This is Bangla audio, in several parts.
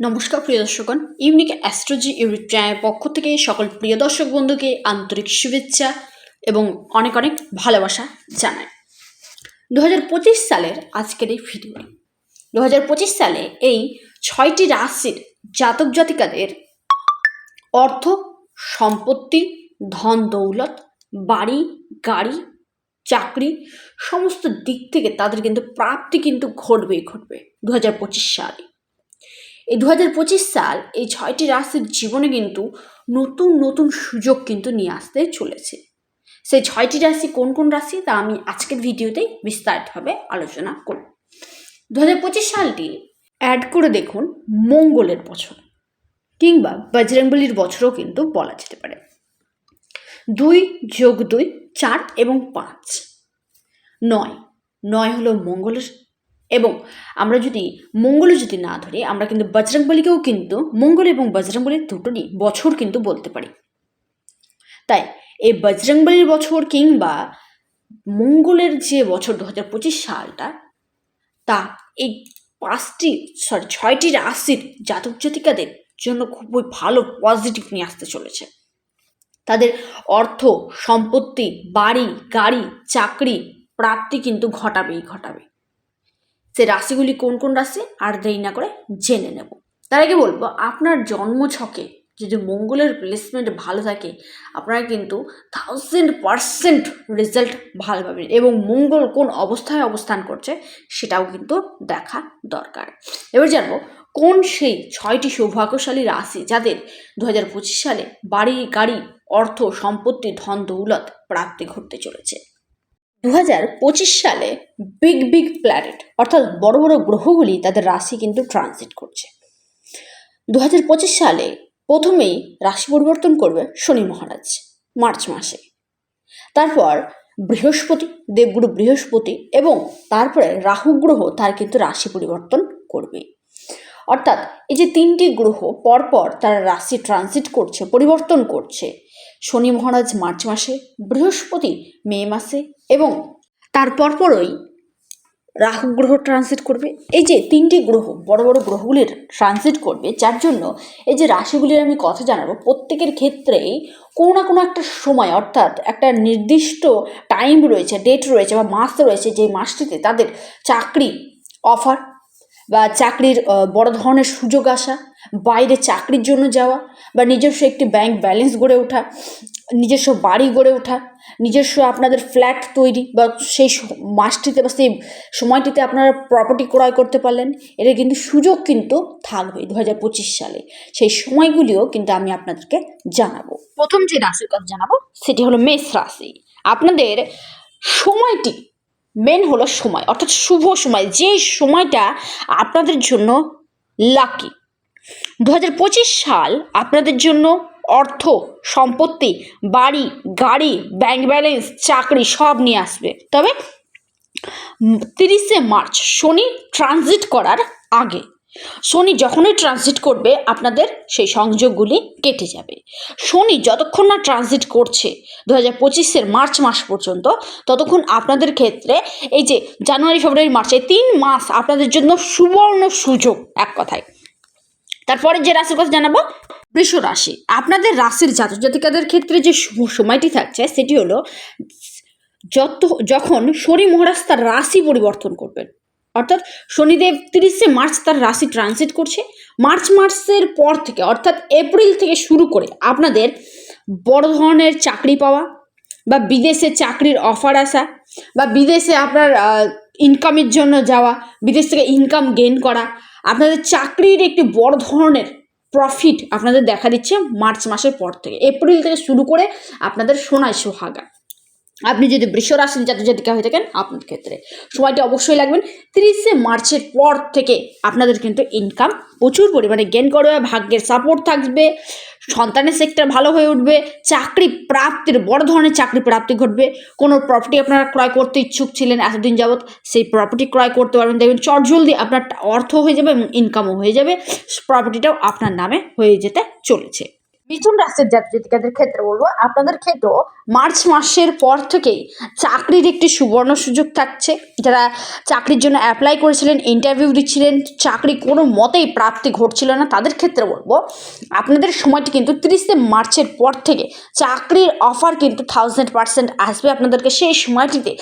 নমস্কার প্রিয় দর্শকগণ। ইউনিক অ্যাস্ট্রোজি ইউনিট চ্যানেলের পক্ষ থেকে সকল প্রিয় দর্শক বন্ধুকে আন্তরিক শুভেচ্ছা এবং অনেক অনেক ভালোবাসা জানাই। দু সালের আজকের এই ভিডিও দু হাজার পঁচিশ সালে এই ছয়টি রাশির জাতক জাতিকাদের অর্থ, সম্পত্তি, ধন দৌলত, বাড়ি, গাড়ি, চাকরি সমস্ত দিক থেকে তাদের কিন্তু প্রাপ্তি কিন্তু ঘটবেই ঘটবে দু হাজার পঁচিশ সালে। এই দু হাজার পঁচিশ সাল এই ছয়টি রাশির জীবনে কিন্তু নতুন নতুন সুযোগ কিন্তু নিয়ে আসতে চলেছে। সেই ছয়টি রাশি কোন কোন রাশি তা আমি আজকের ভিডিওতেই বিস্তারিতভাবে আলোচনা করব। দু হাজার পঁচিশ সালটি অ্যাড করে দেখুন মঙ্গলের বছর কিংবা বজরংবলির বছরও কিন্তু বলা যেতে পারে। দুই যোগ দুই চার এবং পাঁচ। নয়। নয় হলো মঙ্গলের এবং আমরা যদি মঙ্গল যদি না ধরি, আমরা কিন্তু বজরংবলীকেও কিন্তু মঙ্গল এবং বজরংবলীর দুটোরই বছর কিন্তু বলতে পারি। তাই এই বজরংবলীর বছর কিংবা মঙ্গলের যে বছর দু হাজার পঁচিশ সালটা, তা এই পাঁচটি সরি ছয়টি রাশির জাতক জাতিকাদের জন্য খুবই ভালো পজিটিভ নিয়ে আসতে চলেছে। তাদের অর্থ, সম্পত্তি, বাড়ি, গাড়ি, চাকরি, প্রাপ্তি কিন্তু ঘটাবেই ঘটাবে। সে রাশিগুলি কোন কোন রাশি, আর দেরি না করে জেনে নেব। তার আগে বলব, আপনার জন্মছকে যদি মঙ্গলের প্লেসমেন্ট ভালো থাকে, আপনারা কিন্তু থাউজেন্ড পারসেন্ট রেজাল্ট ভালো পাবেন এবং মঙ্গল কোন অবস্থায় অবস্থান করছে সেটাও কিন্তু দেখা দরকার। এবার জানব, কোন সেই ছয়টি সৌভাগ্যশালী রাশি যাদের দু হাজার পঁচিশ সালে বাড়ি, গাড়ি, অর্থ, সম্পত্তি, ধন, দৌলত প্রাপ্তি ঘটতে চলেছে? দু হাজার পঁচিশ সালে বিগ বিগ প্ল্যানেট, অর্থাৎ বড় বড় গ্রহগুলি তাদের রাশি কিন্তু ট্রানজিট করছে। দু হাজার পঁচিশ সালে প্রথমেই রাশি পরিবর্তন করবে শনি মহারাজ, মার্চ মাসে। তারপর বৃহস্পতি, দেবগুরু বৃহস্পতি এবং তারপরে রাহু গ্রহ তার কিন্তু রাশি পরিবর্তন করবে। অর্থাৎ এই যে তিনটি গ্রহ পরপর তারা রাশি ট্রানজিট করছে, পরিবর্তন করছে শনি মহারাজ মার্চ মাসে, বৃহস্পতি মে মাসে এবং তার পরপরই রাহু গ্রহ ট্রানজিট করবে। এই যে তিনটি গ্রহ, বড় বড় গ্রহগুলির ট্রানজিট করবে, যার জন্য এই যে রাশিগুলির আমি কথা জানাব, প্রত্যেকের ক্ষেত্রেই কোনো না কোনো একটা সময়, অর্থাৎ একটা নির্দিষ্ট টাইম রয়েছে ডেট রয়েছে বা মাস রয়েছে যে মাসটিতে তাদের চাকরি অফার বা চাকরির বড় ধরনের সুযোগ আসা বাইরে চাকরির জন্য যাওয়া বা নিজস্ব একটি ব্যাংক ব্যালেন্স গড়ে ওঠা, নিজস্ব বাড়ি গড়ে ওঠা, নিজস্ব আপনাদের ফ্ল্যাট তৈরি বা সেই মাসটিতে বা সেই সময়টিতে আপনারা প্রপার্টি ক্রয় করতে পারলেন এটা কিন্তু সুযোগ কিন্তু থাকবে দু হাজার পঁচিশ সালে। সেই সময়গুলিও কিন্তু আমি আপনাদেরকে জানাব। প্রথম যে রাশির কথা জানাব, সেটি হলো মেষ রাশি। আপনাদের সময়টি মেন হলো সময়, অর্থাৎ শুভ সময়। যে সময়টা আপনাদের জন্য লাকি দু হাজার পঁচিশ সাল আপনাদের জন্য অর্থ, সম্পত্তি, বাড়ি, গাড়ি ব্যাংক ব্যালেন্স চাকরি সব নিয়ে আসবে। তবে তিরিশে মার্চ শনি ট্রানজিট করার আগে, শনি যখনই ট্রানজিট করবে, আপনাদের সেই সংযোগগুলি কেটে যাবে। শনি যতক্ষণ না ট্রানজিট করছে দু হাজার পঁচিশের মার্চ মাস পর্যন্ত, ততক্ষণ আপনাদের ক্ষেত্রে এই যে জানুয়ারি, ফেব্রুয়ারি, মার্চ তিন মাস আপনাদের জন্য সুবর্ণ সুযোগ, এক কথায়। তারপরে যে রাশির কথা জানাব, বৃষ রাশি। আপনাদের রাশির জাতক জাতিকাদের ক্ষেত্রে যে শুভ সময়টি থাকছে, সেটি হলো যত, যখন শনি মহারাজ তার রাশি পরিবর্তন করবেন। অর্থাৎ শনিদেব তিরিশে মার্চ তার রাশি ট্রানজিট করছে। মার্চ মাসের পর থেকে, অর্থাৎ এপ্রিল থেকে শুরু করে আপনাদের বড় ধরনের চাকরি পাওয়া বা বিদেশে চাকরির অফার আসা বা বিদেশে আপনার ইনকামের জন্য যাওয়া, বিদেশ থেকে ইনকাম গেইন করা আপনাদের চাকরির একটি বড় ধরনের প্রফিট আপনাদের দেখা দিচ্ছে মার্চ মাসের পর থেকে। এপ্রিল থেকে শুরু করে আপনাদের সোনায় সোহাগা। আপনি যদি বৃষ রাশির জাতক জাতিকা হয়ে থাকেন, আপনার ক্ষেত্রে সময়টা অবশ্যই লাগবেন। তিরিশে মার্চের পর থেকে আপনাদের কিন্তু ইনকাম প্রচুর পরিমাণে গেন করবে ভাগ্যের সাপোর্ট থাকবে, সন্তানের সেক্টর ভালো হয়ে উঠবে, চাকরি প্রাপ্তির, বড় ধরনের চাকরি প্রাপ্তি ঘটবে। কোনো প্রপার্টি আপনারা ক্রয় করতে ইচ্ছুক ছিলেন এতদিন যাবৎ, সেই প্রপার্টি ক্রয় করতে পারবেন। দেখবেন চটজলদি আপনার অর্থ হয়ে যাবে এবং ইনকামও হয়ে যাবে। প্রপার্টিটাও আপনার নামে হয়ে যেতে চলেছে। মিথুন রাশির জাতক জাতিকাদের ক্ষেত্রে বলব, আপনাদের ক্ষেত্রেও মার্চ মাসের পর থেকেই চাকরির একটি সুবর্ণ সুযোগ থাকছে। যারা চাকরির জন্য অ্যাপ্লাই করেছিলেন ইন্টারভিউ দিচ্ছিলেন, চাকরি কোনো মতেই প্রাপ্তি ঘটছিল না, তাদের ক্ষেত্রে বলব, আপনাদের সময়টি কিন্তু তিরিশে মার্চের পর থেকে চাকরির অফার কিন্তু থাউজেন্ড পার্সেন্ট আসবে। আপনাদেরকে সেই সময়টিতে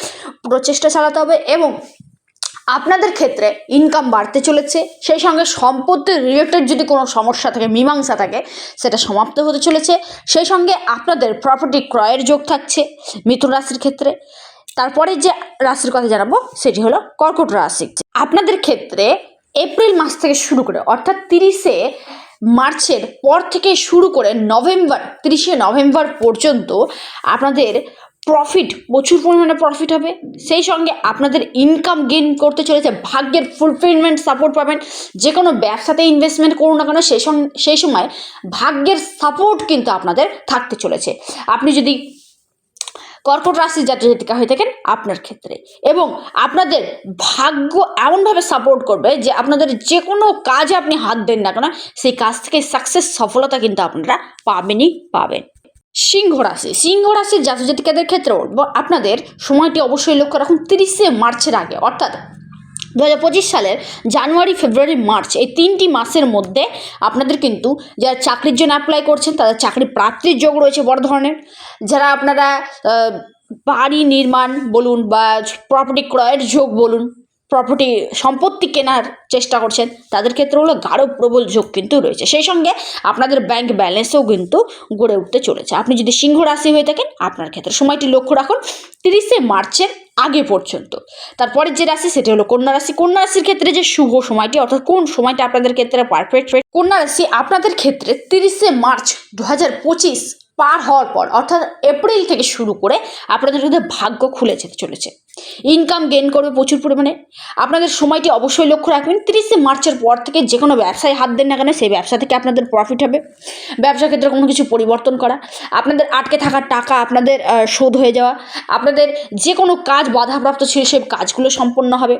প্রচেষ্টা চালাতে হবে এবং আপনাদের ক্ষেত্রে ইনকাম বাড়তে চলেছে, সেই সঙ্গে সম্পত্তির রিলেটেড যদি কোনো সমস্যা থাকে, মীমাংসা থাকে, সেটা সমাপ্ত হতে চলেছে। সেই সঙ্গে আপনাদের প্রপার্টি ক্রয়ের যোগ থাকছে মিথুন রাশির ক্ষেত্রে। তারপরে যে রাশির কথা জানাব, সেটি হলো কর্কট রাশি আপনাদের ক্ষেত্রে এপ্রিল মাস থেকে শুরু করে, অর্থাৎ তিরিশে মার্চের পর থেকে শুরু করে নভেম্বর, তিরিশে নভেম্বর পর্যন্ত আপনাদের প্রফিট প্রচুর পরিমাণে প্রফিট হবে। সেই সঙ্গে আপনাদের ইনকাম গেইন করতে চলেছে, ভাগ্যের ফুলফিলমেন্ট সাপোর্ট পাবেন। যে কোনো ব্যবসাতে ইনভেস্টমেন্ট করুন না কেন, সেই সেই সময় ভাগ্যের সাপোর্ট কিন্তু আপনাদের থাকতে চলেছে। আপনি যদি কর্কট রাশির জাতীয় জাতিকা হয়ে থাকেন, আপনার ক্ষেত্রে। এবং আপনাদের ভাগ্য এমনভাবে সাপোর্ট করবে যে আপনাদের যে কোনো কাজে আপনি হাত দেন না কেন, সেই কাজ থেকে সাকসেস সফলতা কিন্তু আপনারা পাবেনই পাবেন। সিংহ রাশি। সিংহ রাশির জাতিকাদের ক্ষেত্রে বলব আপনাদের সময়টি অবশ্যই লক্ষ্য রাখুন, তিরিশে মার্চের আগে। অর্থাৎ দু হাজার পঁচিশ সালের জানুয়ারি, ফেব্রুয়ারি, মার্চ, এই তিনটি মাসের মধ্যে আপনাদের কিন্তু যারা চাকরির জন্য অ্যাপ্লাই করছেন, তাদের চাকরি প্রাপ্তির যোগ রয়েছে বড় ধরনের। যারা আপনারা বাড়ি নির্মাণ বলুন বা প্রপার্টি ক্রয়ের যোগ বলুন প্রপার্টি সম্পত্তি কেনার চেষ্টা করছেন, তাদের ক্ষেত্রে হলো গাঢ় প্রবল যোগ কিন্তু রয়েছে। সেই সঙ্গে আপনাদের ব্যাংক ব্যালেন্সও কিন্তু গড়ে উঠতে চলেছে। আপনি যদি সিংহ রাশি হয়ে থাকেন, আপনার ক্ষেত্রে সময়টি লক্ষ্য রাখুন, তিরিশে মার্চের আগে পর্যন্ত। তারপরে যে রাশি, সেটি হলো কন্যা রাশি। কন্যা রাশির ক্ষেত্রে যে শুভ সময়টি, অর্থাৎ কোন সময়টা আপনাদের ক্ষেত্রে পারফেক্ট কন্যা রাশি আপনাদের ক্ষেত্রে তিরিশে মার্চ দু হাজার পঁচিশ পার হওয়ার পর, অর্থাৎ এপ্রিল থেকে শুরু করে আপনাদের মধ্যে ভাগ্য খুলে যেতে চলেছে। ইনকাম গেন করবে প্রচুর পরিমাণে। আপনাদের সময়টি অবশ্যই লক্ষ্য রাখবেন, তিরিশে মার্চের পর থেকে যে কোনো ব্যবসায় হাত দেন না কেন, সেই ব্যবসা থেকে আপনাদের প্রফিট হবে। ব্যবসা ক্ষেত্রে কোনো কিছু পরিবর্তন করা, আপনাদের আটকে থাকা টাকা আপনাদের শোধ হয়ে যাওয়া, আপনাদের যে কোনো কাজ বাধাপ্রাপ্ত ছিল, সেই কাজগুলো সম্পন্ন হবে।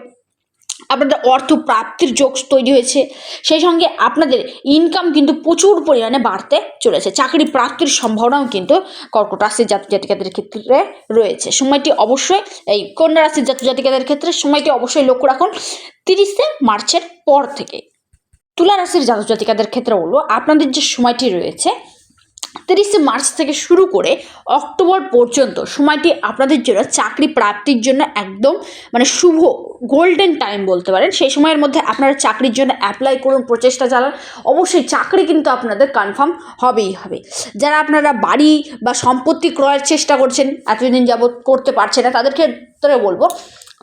আপনাদের অর্থ প্রাপ্তির যোগ তৈরি হয়েছে। সেই সঙ্গে আপনাদের ইনকাম কিন্তু প্রচুর পরিমাণে বাড়তে চলেছে। চাকরি প্রাপ্তির সম্ভাবনাও কিন্তু কর্কট রাশির জাতক জাতিকাদের ক্ষেত্রে রয়েছে। সময়টি অবশ্যই এই কন্যা রাশির জাতক জাতিকাদের ক্ষেত্রে সময়টি অবশ্যই লক্ষ্য রাখুন। তিরিশে মার্চের পর থেকে তুলা রাশির জাতক জাতিকাদের ক্ষেত্রে বলব, আপনাদের যে সময়টি রয়েছে তিরিশে মার্চ থেকে শুরু করে অক্টোবর পর্যন্ত সময়টি আপনাদের জন্য চাকরি প্রাপ্তির জন্য একদম মানে শুভ গোল্ডেন টাইম বলতে পারেন। সেই সময়ের মধ্যে আপনারা চাকরির জন্য অ্যাপ্লাই করুন, প্রচেষ্টা চালান। অবশ্যই চাকরি কিন্তু আপনাদের কনফার্ম হবেই হবে। যারা আপনারা বাড়ি বা সম্পত্তি ক্রয়ের চেষ্টা করছেন, এতদিন যাবৎ করতে পারছে না, তাদের ক্ষেত্রে বলব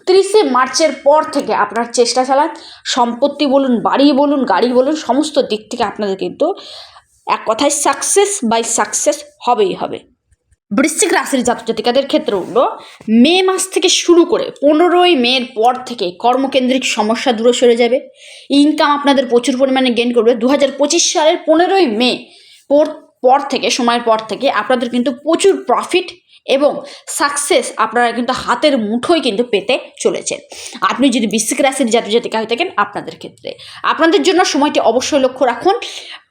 তিরিশে মার্চের পর থেকে আপনার চেষ্টা চালান। সম্পত্তি বলুন, বাড়ি বলুন, গাড়ি বলুন, সমস্ত দিক থেকে আপনাদের কিন্তু এক কথায় সাকসেস বাই সাকসেস হবেই হবে। বৃশ্চিক রাশির জাতক জাতিকাদের ক্ষেত্রে হলো, মে মাস থেকে শুরু করে পনেরোই মের পর থেকে কর্মকেন্দ্রিক সমস্যা দূরে সরে যাবে। ইনকাম আপনাদের প্রচুর পরিমাণে গেইন করবে। দু হাজার পঁচিশ সালের পনেরোই মে পর থেকে, সময়ের পর থেকে আপনাদের কিন্তু প্রচুর প্রফিট এবং সাকসেস আপনারা কিন্তু হাতের মুঠোয় কিন্তু পেতে চলেছেন আপনি যদি বৃশ্চিক রাশির জাতীয় জাতিকা হয়ে থাকেন আপনাদের ক্ষেত্রে। আপনাদের জন্য সময়টি অবশ্যই লক্ষ্য রাখুন।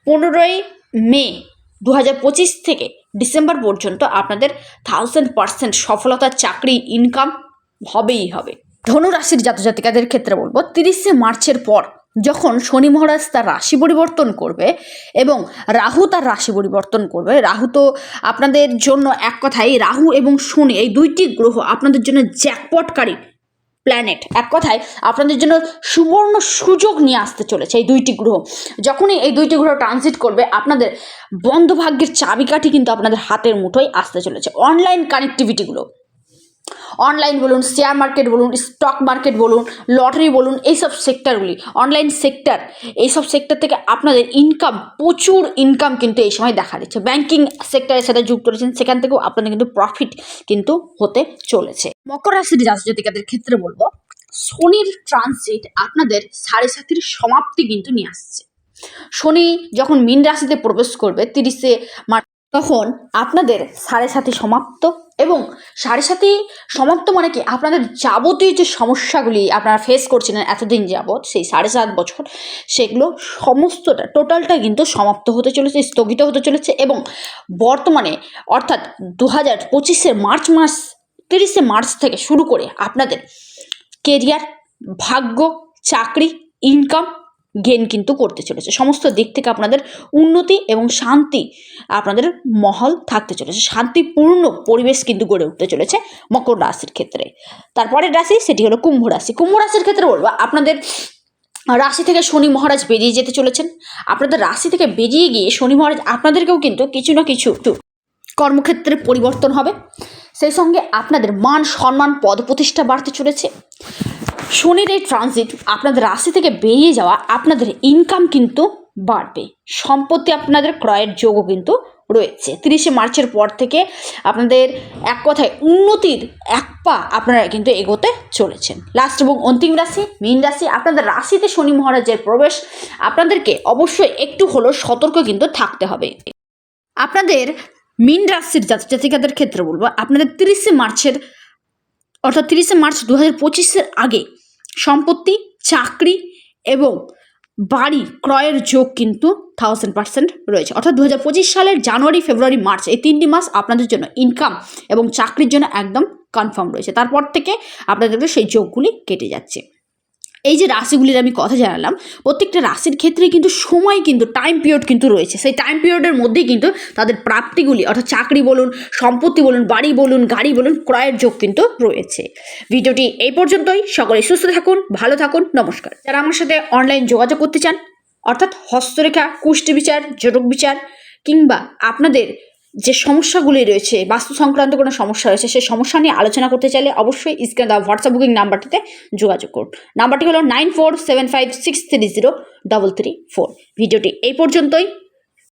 পনেরোই মে দু হাজার পঁচিশ থেকে ডিসেম্বর পর্যন্ত আপনাদের থাউজেন্ড পার্সেন্ট সফলতার চাকরি ইনকাম হবেই হবে। ধনু রাশির জাতজাতিকাদের ক্ষেত্রে বলব, তিরিশে মার্চের পর যখন শনি মহারাজ তার রাশি পরিবর্তন করবে এবং রাহু তার রাশি পরিবর্তন করবে, রাহু তো আপনাদের জন্য এক কথায় রাহু এবং শনি এই দুইটি গ্রহ আপনাদের জন্য জ্যাকপটকারী প্ল্যানেট এক কথায়, আপনাদের জন্য সুবর্ণ সুযোগ নিয়ে আসতে চলেছে এই দুইটি গ্রহ। যখনই এই দুইটি গ্রহ ট্রানজিট করবে, আপনাদের বন্ধ ভাগ্যের চাবিকাঠি কিন্তু আপনাদের হাতের মুঠোয় আসতে চলেছে। অনলাইন কানেক্টিভিটিগুলো অনলাইন বলুন শেয়ার মার্কেট বলুন স্টক মার্কেট বলুন লটারি বলুন, এইসব সেক্টরগুলি অনলাইন সেক্টর এইসব সেক্টর থেকে আপনাদের ইনকাম প্রচুর ইনকাম কিন্তু এই সময় দেখা দিচ্ছে। ব্যাংকিং সেক্টরের সাথে যুক্ত রয়েছেন, সেখান থেকেও আপনাদের কিন্তু প্রফিট কিন্তু হতে চলেছে। মকর রাশির জাতজাতিকাদের ক্ষেত্রে বলব, শনির ট্রানজিট আপনাদের সাড়ে সাতির সমাপ্তি কিন্তু নিয়ে আসছে। শনি যখন মীন রাশিতে প্রবেশ করবে, তিরিশে মার্চ তখন আপনাদের সাড়ে সাথে সমাপ্ত এবং সাড়ে সাথে সমাপ্ত মানে কি? আপনাদের যাবতীয় যে সমস্যাগুলি আপনারা ফেস করছিলেন এতদিন যাবৎ, সেই সাড়ে সাত বছর, সেগুলো সমস্তটা টোটালটা কিন্তু সমাপ্ত হতে চলেছে, স্থগিত হতে চলেছে এবং বর্তমানে অর্থাৎ দু হাজার পঁচিশের মার্চ মাস, তিরিশে মার্চ থেকে শুরু করে আপনাদের কেরিয়ার ভাগ্য, চাকরি ইনকাম গেন কিন্তু করতে চলেছে। সমস্ত দিক থেকে আপনাদের উন্নতি এবং শান্তি আপনাদের মহল থাকতে চলেছে। শান্তিপূর্ণ পরিবেশ কিন্তু গড়ে উঠতে চলেছে মকর রাশির ক্ষেত্রে। তারপরের রাশি, সেটি হলো কুম্ভ রাশি। কুম্ভ রাশির ক্ষেত্রে বলব, আপনাদের রাশি থেকে শনি মহারাজ বেরিয়ে যেতে চলেছেন। আপনাদের রাশি থেকে বেরিয়ে গিয়ে শনি মহারাজ আপনাদেরকেও কিন্তু কিছু না কিছু একটু কর্মক্ষেত্রে পরিবর্তন হবে। সেই সঙ্গে আপনাদের মান সম্মান পদ প্রতিষ্ঠা বাড়তে চলেছে। শনির এই ট্রানজিট আপনাদের রাশি থেকে বেরিয়ে যাওয়া আপনাদের ইনকাম কিন্তু বাড়বে। সম্পত্তি আপনাদের ক্রয়ের যোগও কিন্তু রয়েছে। তিরিশে মার্চের পর থেকে আপনাদের এক কথায় উন্নতির এক পা আপনারা কিন্তু এগোতে চলেছেন। লাস্ট এবং অন্তিম রাশি, মীন রাশি, আপনাদের রাশিতে শনি মহারাজের প্রবেশ, আপনাদেরকে অবশ্যই একটু হলেও সতর্ক কিন্তু থাকতে হবে। আপনাদের মীন রাশির জাতক জাতিকাদের ক্ষেত্রে বলব, আপনাদের তিরিশে মার্চের অর্থাৎ তিরিশে মার্চ দু হাজার পঁচিশের আগে সম্পত্তি, চাকরি এবং বাড়ি ক্রয়ের যোগ কিন্তু থাউজেন্ড পার্সেন্ট রয়েছে। অর্থাৎ দু হাজার পঁচিশ সালের জানুয়ারি, ফেব্রুয়ারি, মার্চ এই তিনটি মাস আপনাদের জন্য ইনকাম এবং চাকরির জন্য একদম কনফার্ম রয়েছে। তারপর থেকে আপনাদের সেই যোগগুলি কেটে যাচ্ছে। এই যে রাশিগুলির আমি কথা জানালাম, প্রত্যেকটা রাশির ক্ষেত্রে কিন্তু সময় কিন্তু টাইম পিরিয়ড কিন্তু রয়েছে। সেই টাইম পিরিয়ডের মধ্যেই কিন্তু তাদের প্রাপ্তিগুলি, অর্থাৎ চাকরি বলুন, সম্পত্তি বলুন, বাড়ি বলুন, গাড়ি বলুন, ক্রয়ের যোগ কিন্তু রয়েছে। ভিডিওটি এই পর্যন্তই। সকলে সুস্থ থাকুন, ভালো থাকুন, নমস্কার। যারা আমার সাথে অনলাইন যোগাযোগ করতে চান, অর্থাৎ হস্তরেখা কুষ্টি বিচার জটক বিচার কিংবা আপনাদের যে সমস্যাগুলি রয়েছে, বাস্তু সংক্রান্ত কোনো সমস্যা রয়েছে, সেই সমস্যা নিয়ে আলোচনা করতে চাইলে অবশ্যই স্ক্রিনে দেওয়া হোয়াটসঅ্যাপ বুকিং নাম্বারটিতে যোগাযোগ করুন। নাম্বারটি হলো nine four seven five six three zero double three four ভিডিওটি এই পর্যন্তই।